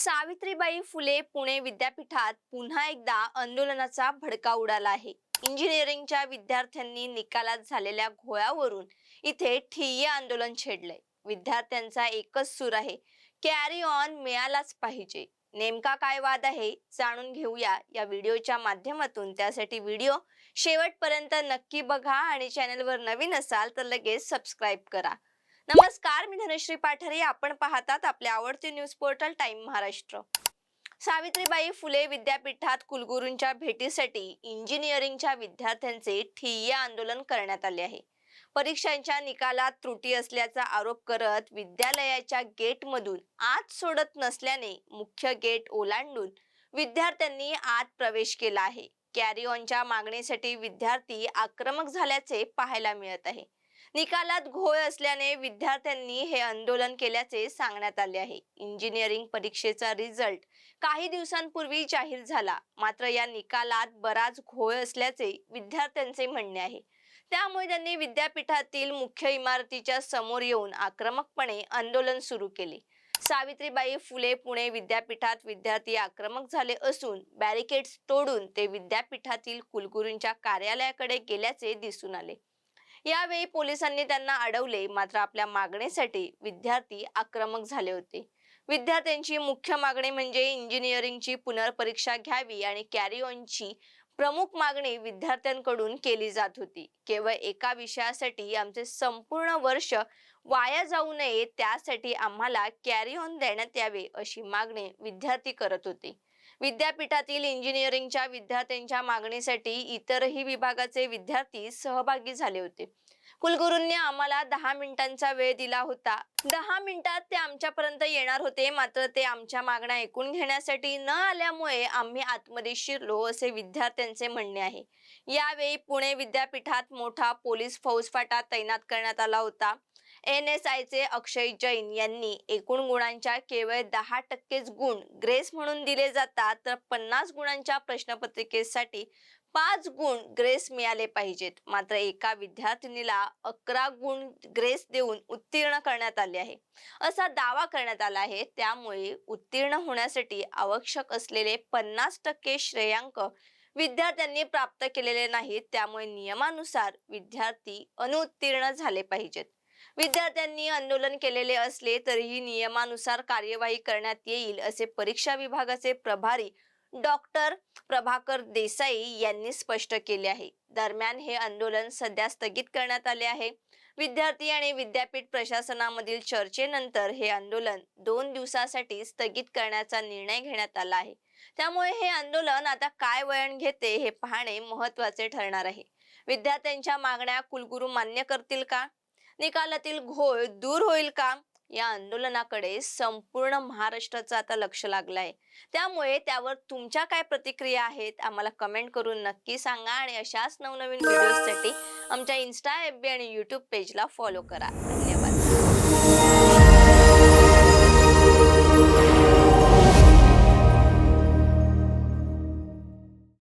सावित्रीबाई फुले पुणे विद्यापीठात पुन्हा एकदा आंदोलनाचा भडका उडाला आहे. इंजिनिअरिंगच्या विद्यार्थ्यांनी निकालात झालेल्या घोळावरून इथे ठिय आंदोलन छेडलंय. विद्यार्थ्यांचा एकच सूर आहे कॅरी ऑन मिळालाच पाहिजे. नेमका काय वाद आहे जाणून घेऊया या व्हिडिओच्या माध्यमातून. त्यासाठी व्हिडिओ शेवटपर्यंत नक्की बघा आणि चॅनलवर नवीन असाल तर लगेच सबस्क्राईब करा. नमस्कार मी धनश्री पाठारे. आपण पाहतात आपले आवडते news portal time Maharashtra. Savitribai Phule विद्यापीठात कुलगुरूंच्या भेटीसाठी इंजिनिअरिंगच्या विद्यार्थ्यांचे ठिय्या आंदोलन करण्यात आले आहे. परीक्षांच्या निकालात त्रुटी असल्याचा आरोप करत विद्यालयाच्या गेटमधून आत सोडत नसल्याने मुख्य गेट ओलांडून विद्यार्थ्यांनी आत प्रवेश केला आहे. कॅरी ऑनच्या मागणीसाठी विद्यार्थी आक्रमक झाल्याचे पाहायला मिळत आहे. निकालात घोळ असल्याने विद्यार्थ्यांनी हे आंदोलन केल्याचे सांगण्यात आले आहे. इंजिनिअरिंग परीक्षेचा रिझल्ट काही दिवसांपूर्वी जाहीर झाला. मात्र या निकालात बराच घोळ असल्याचे विद्यार्थ्यांचे म्हणणे आहे. त्यामुळे त्यांनी विद्यापीठातील मुख्य इमारतीच्या समोर येऊन आक्रमकपणे आंदोलन सुरू केले. सावित्रीबाई फुले पुणे विद्यापीठात विद्यार्थी आक्रमक झाले असून बॅरिकेड्स तोडून ते विद्यापीठातील कुलगुरूंच्या कार्यालयाकडे गेल्याचे दिसून आले. यावेळी पोलिसांनी त्यांना अडवले. मात्र आपल्या मागणीसाठी विद्यार्थी आक्रमक झाले होते. विद्यार्थ्यांची मुख्य मागणी म्हणजे इंजिनिअरिंगची पुनर्परीक्षा घ्यावी आणि कॅरी ऑनची प्रमुख मागणी विद्यार्थ्यांकडून केली जात होती. केवळ एका विषयासाठी आमचे संपूर्ण वर्ष वाया जाऊ नये त्यासाठी आम्हाला कॅरी ऑन देण्यात यावे अशी मागणी विद्यार्थी करत होते. विद्यापीठातील इंजिनिअरिंगच्या विद्यार्थ्यांच्या मागणीसाठी इतरही विभागाचे विद्यार्थी सहभागी झाले होते. कुलगुरूंनी आम्हाला दहा मिनिटांचा वेळ दिला होता. दहा मिनिटात ते आमच्यापर्यंत येणार होते मात्र ते आमच्या मागण्या ऐकून घेण्यासाठी न आल्यामुळे आम्ही आतमध्ये शिरलो असे विद्यार्थ्यांचे म्हणणे आहे. यावेळी पुणे विद्यापीठात मोठा पोलीस फौजफाटा तैनात करण्यात आला होता. एन एस आयचे अक्षय जैन यांनी एकूण गुणांच्या केवळ दहा टक्केच गुण ग्रेस म्हणून दिले जातात. तर पन्नास गुणांच्या प्रश्नपत्रिकेसाठी पाच गुण ग्रेस मिळाले पाहिजेत. मात्र एका विद्यार्थिनीला अकरा गुण ग्रेस देऊन उत्तीर्ण करण्यात आले आहे. असा दावा करण्यात आला आहे. त्यामुळे उत्तीर्ण होण्यासाठी आवश्यक असलेले पन्नास टक्के श्रेयांक विद्यार्थ्यांनी प्राप्त केलेले नाहीत. त्यामुळे नियमानुसार विद्यार्थी अनुत्तीर्ण झाले पाहिजेत. विद्यार्थ्यांनी आंदोलन केलेले असले तरीही नियमानुसार कार्यवाही करण्यात येईल असे परीक्षा विभागाचे प्रभारी डॉक्टर प्रभाकर देसाई यांनी स्पष्ट केले आहे. दरम्यान हे आंदोलन सध्या स्थगित करण्यात आले आहे. विद्यार्थी आणि विद्यापीठ प्रशासनामधील चर्चेनंतर हे आंदोलन दोन दिवसासाठी स्थगित करण्याचा निर्णय घेण्यात आला आहे. त्यामुळे हे आंदोलन आता काय वळण घेते हे पाहणे महत्त्वाचे ठरणार आहे. विद्यार्थ्यांच्या मागण्या कुलगुरू मान्य करतील का? निकालातील घोळ दूर होईल का? या आंदोलनाकडे संपूर्ण महाराष्ट्राचं आता लक्ष लागलं आहे त्यामुळे त्यावर तुमच्या काय प्रतिक्रिया आहेत आम्हाला कमेंट करून नक्की सांगा आणि अशाच नवनवीन व्हिडिओसाठी आमच्या इन्स्टा एफ बी आणि यूट्यूब पेजला फॉलो करा. धन्यवाद